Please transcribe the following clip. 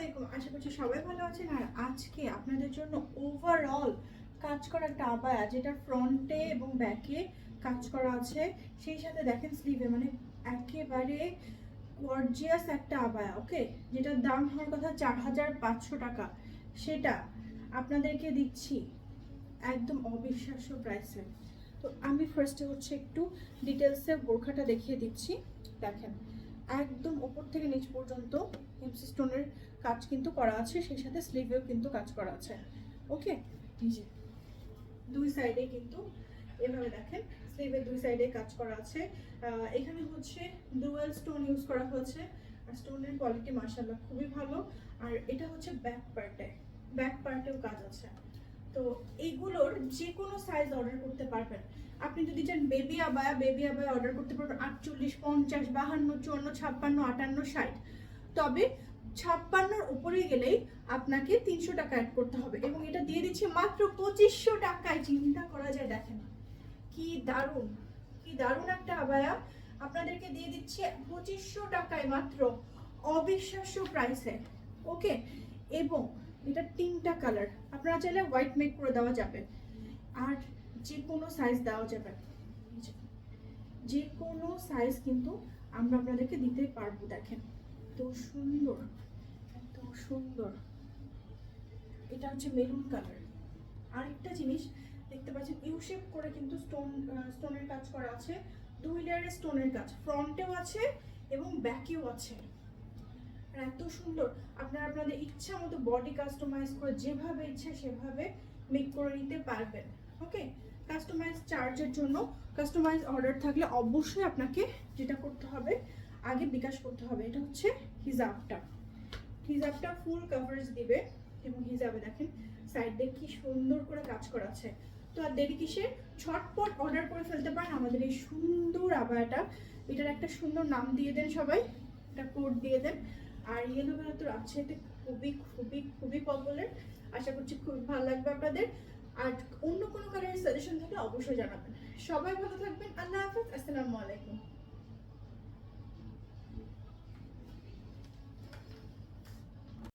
আলাইকুম আশা করছি সবাই ভালো আছেন। আর আজকে আপনাদের জন্য ওভারঅল কাজ করা একটা আবায়া যেটা ফ্রন্টে এবং ব্যাকে কাজ করা আছে। সেই সাথে দেখেন স্লিভে মানে একেবারে গর্জিয়াস একটা আবায়া ওকে যেটার দাম হওয়ার কথা চার হাজার পাঁচশো টাকা। সেটা আপনাদেরকে দিচ্ছি একদম অবিশ্বাস্য প্রাইসে তো আমি ফার্স্টে হচ্ছে একটু ডিটেলসে বোরখাটা দেখিয়ে দিচ্ছি। দেখেন একদম ওপর থেকে নিচ পর্যন্ত এমসি স্টোনের কাজ কিন্তু করা আছে, সেই সাথে স্লিভেও কিন্তু কাজ করা আছে। ওকে? যে, দুই সাইডে কিন্তু এভাবে দেখেন স্লিভের দুই সাইডে কাজ করা আছে। এখানে হচ্ছে ডুয়েল স্টোন ইউজ করা হয়েছে, আর স্টোনের কোয়ালিটি মার্শাল্লাহ খুবই ভালো। আর এটা হচ্ছে ব্যাক পার্টে, ব্যাক পার্টেও কাজ আছে। তো এইগুলোর যে কোনো সাইজ অর্ডার করতে পারবেন। আপনি যদি চান বেবি আবায়া বেবি আবায়া অর্ডার করতে পারবেন আটচল্লিশ, পঞ্চাশ, বাহান্ন, চুয়ান্ন, ছাপ্পান্ন, আটান্ন, ষাট। তবে ছাপ্পান্নর উপরে গেলেই আপনাকে তিনশো টাকা অ্যাড করতে হবে এবং এটা দিয়ে দিচ্ছে মাত্র পঁচিশশো টাকায়। চিন্তা করা যায়, দেখেন। কি দারুণ কি দারুণ একটা আবায়া। আপনাদেরকে দিয়ে দিচ্ছে পঁচিশশো টাকায় মাত্র অবিশ্বাস্য প্রাইসে ওকে এবং এটা তিনটা কালার আপনারা চাইলে হোয়াইট মেক করে দেওয়া যাবে। আর যে কোনো সাইজ দেওয়া যাবে। যে, কোনো সাইজ কিন্তু আমরা আপনাদেরকে দিতে পারব দেখেন। এত সুন্দর এত সুন্দর। এটা হচ্ছে মেরুন কালার আরেকটা জিনিস দেখতে পাচ্ছেন ইউ শেপ করে কিন্তু স্টোন স্টোনের কাজ করা আছে। দুই লেয়ারের স্টোনের কাজ। ফ্রন্টেও আছে এবং ব্যাকেও আছে। আর এত সুন্দর। আপনারা আপনাদের ইচ্ছা মতো বডি কাস্টমাইজ করে যেভাবে ইচ্ছা সেভাবে মেক করে নিতে পারবেন। ওকে কাস্টমাইজ চার্জের জন্য কাস্টমাইজ অর্ডার থাকলে অবশ্যই আপনাকে যেটা করতে হবে, আগে বিকাশ করতে হবে। এটা হচ্ছে হিজাবটা। হিজাবটা ফুল কভারেজ দিবে এবং হিজাবে দেখেন সাইড দিয়ে কি সুন্দর করে কাজ করা আছে তো আর দেরি কিসে ছটপট অর্ডার করে ফেলতে পারেন। আমাদের এই সুন্দর আবায়াটা, এটার একটা সুন্দর নাম দিয়ে দেন সবাই। একটা কোড দিয়ে দেন। আর ইয়েলো কালার তো রাজশাহীতে খুবই খুবই খুবই পপুলার আশা করছি খুবই ভালো লাগবে আপনাদের। আর অন্য কোনো কালারের সাজেশন থাকলে অবশ্যই জানাবেন। সবাই ভালো থাকবেন। আল্লাহ হাফিজ। আসসালামু আলাইকুম।